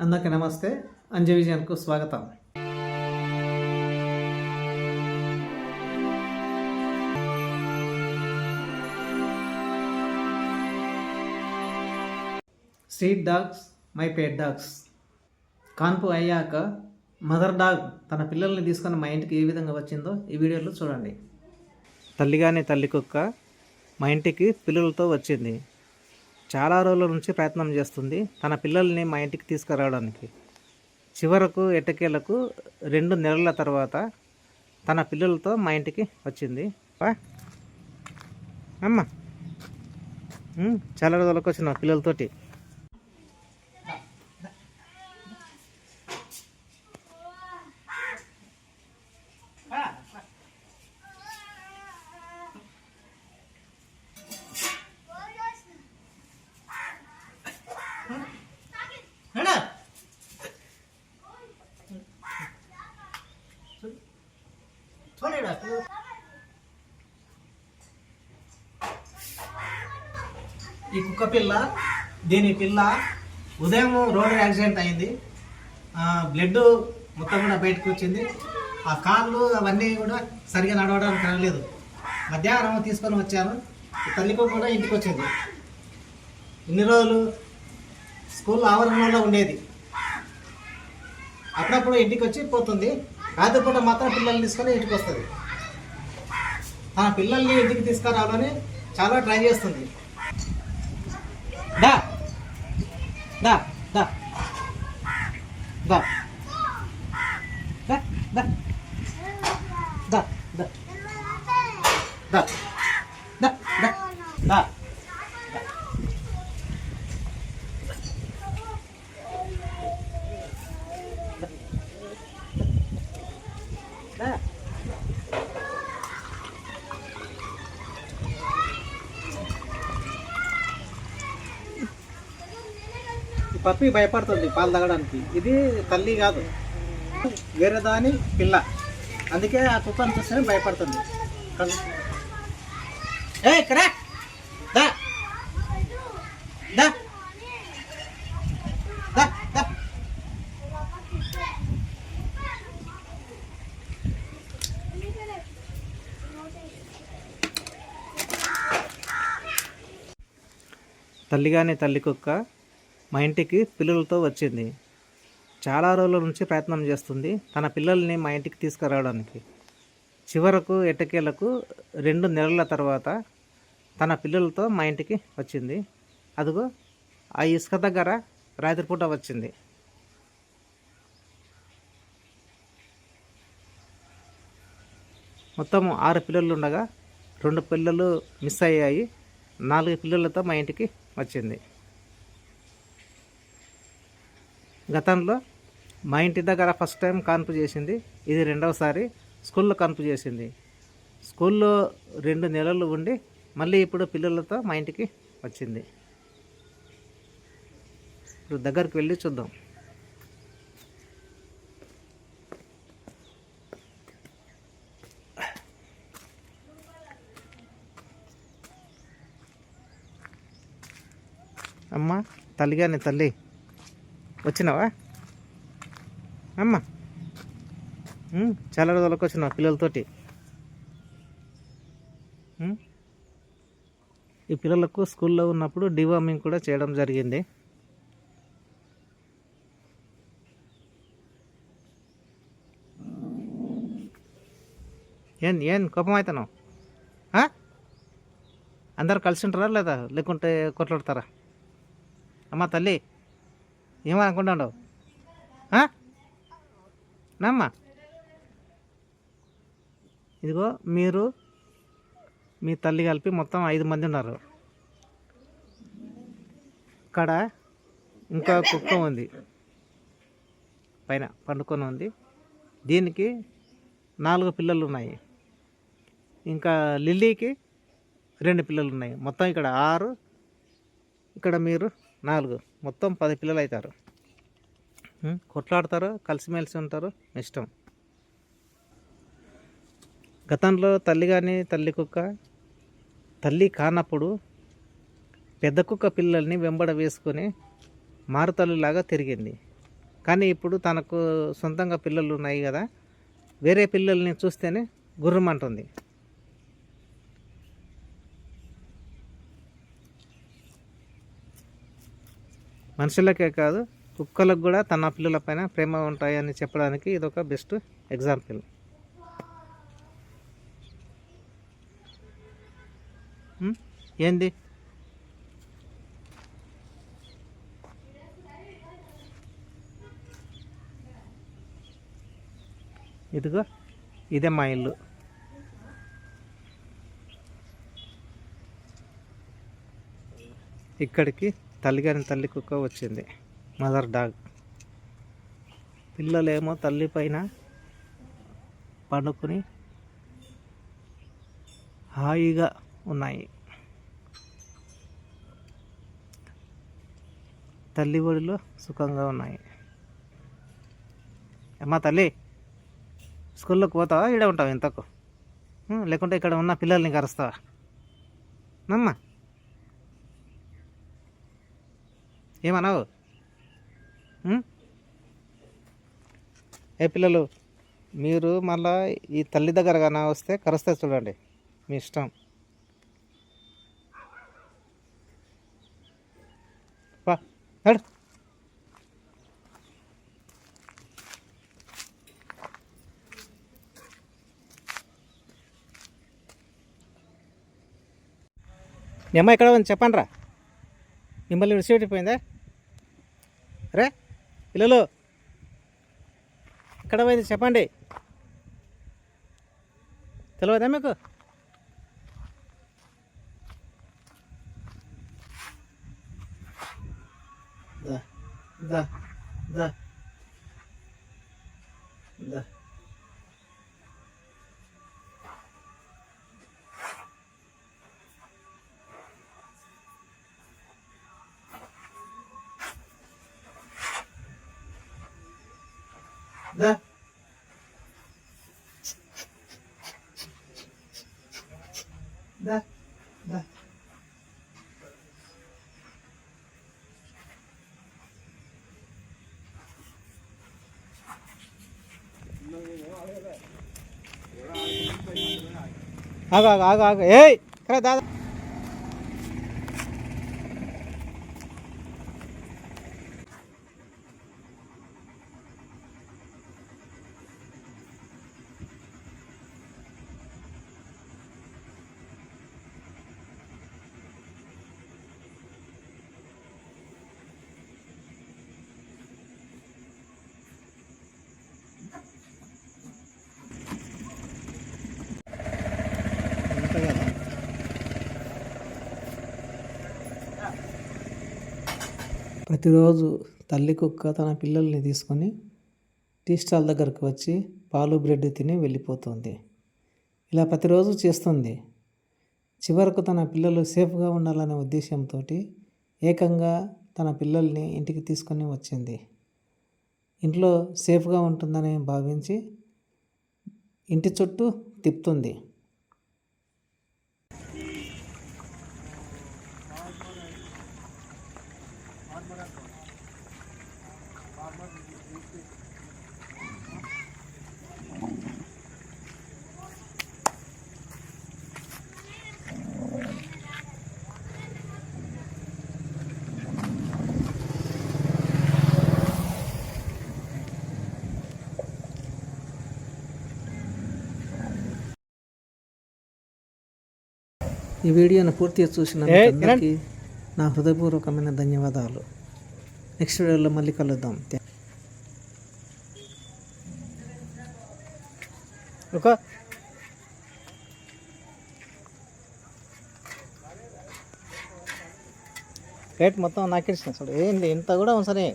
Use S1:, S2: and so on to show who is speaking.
S1: అందరికీ నమస్తే. అంజ విజయానికి స్వాగతం. Street dogs my pet dogs కాన్పు అయ్యాక మదర్ డాగ్ తన పిల్లల్ని తీసుకొని మా ఇంటికి ఏ విధంగా వచ్చిందో ఈ వీడియోలో చూడండి. తల్లిగానే తల్లి కుక్క మా ఇంటికి పిల్లలతో వచ్చింది. చాలా రోజుల నుంచి ప్రయత్నం చేస్తుంది తన పిల్లల్ని మా ఇంటికి తీసుకురావడానికి. చివరకు ఎట్టకేలకు రెండు నెలల తర్వాత తన పిల్లలతో మా ఇంటికి వచ్చింది. అమ్మ. చాలా రోజులకు వచ్చిన పిల్లలతోటి. ఈ కుక్క పిల్ల దీని పిల్ల ఉదయం రోడ్ యాక్సిడెంట్ అయింది. బ్లడ్ మొత్తం కూడా బయటకు వచ్చింది. ఆ కాళ్ళు అవన్నీ కూడా సరిగా నడవడానికి రాలేదు మధ్యాహ్నం తీసుకొని వచ్చాను. తల్లికో కూడా ఇంటికి వచ్చింది. ఇన్ని రోజులు స్కూల్ ఆవరణలో ఉండేది. అప్పుడప్పుడు ఇంటికి వచ్చి పోతుంది. రాత్రిపూట మాత్రం పిల్లల్ని తీసుకొని ఇంటికి వస్తుంది. తన పిల్లల్ని ఇంటికి తీసుకురావాలని చాలా ట్రై చేస్తుంది. దా దా. దా. దా. దా. దా. దా దా దా దా దా దా దా ఈ పప్పి భయపడుతుంది పాలు తాగడానికి. ఇది తల్లి కాదు. వేరే దాని పిల్ల. అందుకే ఆ కుక్కను చూస్తేనే భయపడుతుంది. ఏ కరా. దా. దా. దా దా. తల్లిగానే తల్లి కుక్క. మా ఇంటికి పిల్లలతో వచ్చింది. చాలా రోజుల నుంచి ప్రయత్నం చేస్తుంది. తన పిల్లల్ని మా ఇంటికి తీసుకురావడానికి. చివరకు ఎటకేలకు రెండు నెలల తర్వాత తన పిల్లలతో మా ఇంటికి వచ్చింది. అదిగో ఆ ఇసుక దగ్గర రాత్రిపూట వచ్చింది. మొత్తం ఆరు పిల్లలు ఉండగా రెండు పిల్లలు మిస్ అయ్యాయి. నాలుగు పిల్లలతో మా ఇంటికి వచ్చింది. గతంలో మా ఇంటి దగ్గర ఫస్ట్ టైం కాన్పు చేసింది. ఇది రెండవసారి స్కూల్లో కాన్పు చేసింది. స్కూల్లో రెండు నెలలు ఉండి మళ్ళీ ఇప్పుడు పిల్లలతో మా ఇంటికి వచ్చింది. ఇప్పుడు దగ్గరికి వెళ్ళి చూద్దాం. అమ్మ తల్లిగానే తల్లి. వచ్చినావా? అమ్మ. చాలా రోజులకు వచ్చినావు పిల్లలతోటి. ఈ పిల్లలకు స్కూల్లో ఉన్నప్పుడు డివార్మింగ్ కూడా చేయడం జరిగింది. ఏం ఏం కోపం అవుతున్నావు అందరు కలిసి ఉంటారా లేదా? లేకుంటే కొట్లాడతారా? అమ్మ తల్లి. ఏమనుకుంటాడు నమ్మ. ఇదిగో మీరు మీ తల్లి కలిపి మొత్తం ఐదు మంది ఉన్నారు. ఇక్కడ ఇంకా కుక్క ఉంది. పైన పండుకొని ఉంది. దీనికి నాలుగు పిల్లలు ఉన్నాయి. ఇంకా లిల్లీకి రెండు పిల్లలు ఉన్నాయి. మొత్తం ఇక్కడ ఆరు ఇక్కడ మీరు నాలుగు. మొత్తం పది పిల్లలు అవుతారు కొట్లాడతారు కలిసిమెలిసి ఉంటారు. ఇష్టం. గతంలో తల్లి కానీ తల్లి కుక్క తల్లి కానప్పుడు పెద్ద కుక్క పిల్లల్ని వెంబడ వేసుకొని మారుతల్లిలాగా తిరిగింది. కానీ ఇప్పుడు తనకు సొంతంగా పిల్లలు ఉన్నాయి కదా వేరే పిల్లల్ని చూస్తేనే గుర్రమంటుంది మనుషులకే కాదు కుక్కలకు కూడా తన పిల్లలపైన ప్రేమ ఉంటాయని చెప్పడానికి ఇది ఒక బెస్ట్ ఎగ్జాంపుల్ ఏంది? ఇదిగో ఇదే మా ఇల్లు. ఇక్కడికి తల్లిగాని తల్లి కుక్క వచ్చింది. మదర్ డాగ్ పిల్లలేమో తల్లి పైన పండుకొని హాయిగా ఉన్నాయి. తల్లి ఒడిలో సుఖంగా ఉన్నాయి. అమ్మా తల్లి స్కూల్లోకి పోతావా? ఇడే ఉంటావు ఇంతకు? లేకుంటే ఇక్కడ ఉన్న పిల్లల్ని కరుస్తావా? నమ్మా. ఏమన్నావు? ఏ పిల్లలు మీరు మళ్ళా ఈ తల్లి దగ్గర కానీ వస్తే కరుస్తే చూడండి మీ ఇష్టం. వా నడు. మీ అమ్మ ఎక్కడ ఉంది? చెప్పండి రా మిమ్మల్ని విడిచిపెట్టిపోయిందా? రే పిల్లలు. ఎక్కడ పోయింది? చెప్పండి. తెలియదా మీకు? దా దా దా. né? Né? Né? Agora, agora, agora. Ei, credada. ప్రతిరోజు తల్లి కుక్క తన పిల్లల్ని తీసుకొని టీ స్టాల్ దగ్గరకు వచ్చి పాలు బ్రెడ్ తిని వెళ్ళిపోతుంది. ఇలా ప్రతిరోజు చేస్తుంది. చివరకు తన పిల్లలు సేఫ్గా ఉండాలనే ఉద్దేశంతో ఏకంగా తన పిల్లల్ని ఇంటికి తీసుకొని వచ్చింది. ఇంట్లో సేఫ్గా ఉంటుందని భావించి ఇంటి చుట్టూ తిప్పుతుంది. ఈ వీడియోను పూర్తిగా చూసిన నా హృదయపూర్వకమైన ధన్యవాదాలు. నెక్స్ట్ వీడియోలో మళ్ళీ కలుద్దాం.
S2: ఒక రేట్ మొత్తం నాకేసిన చూడు ఏంది ఇంత కూడా అవసరం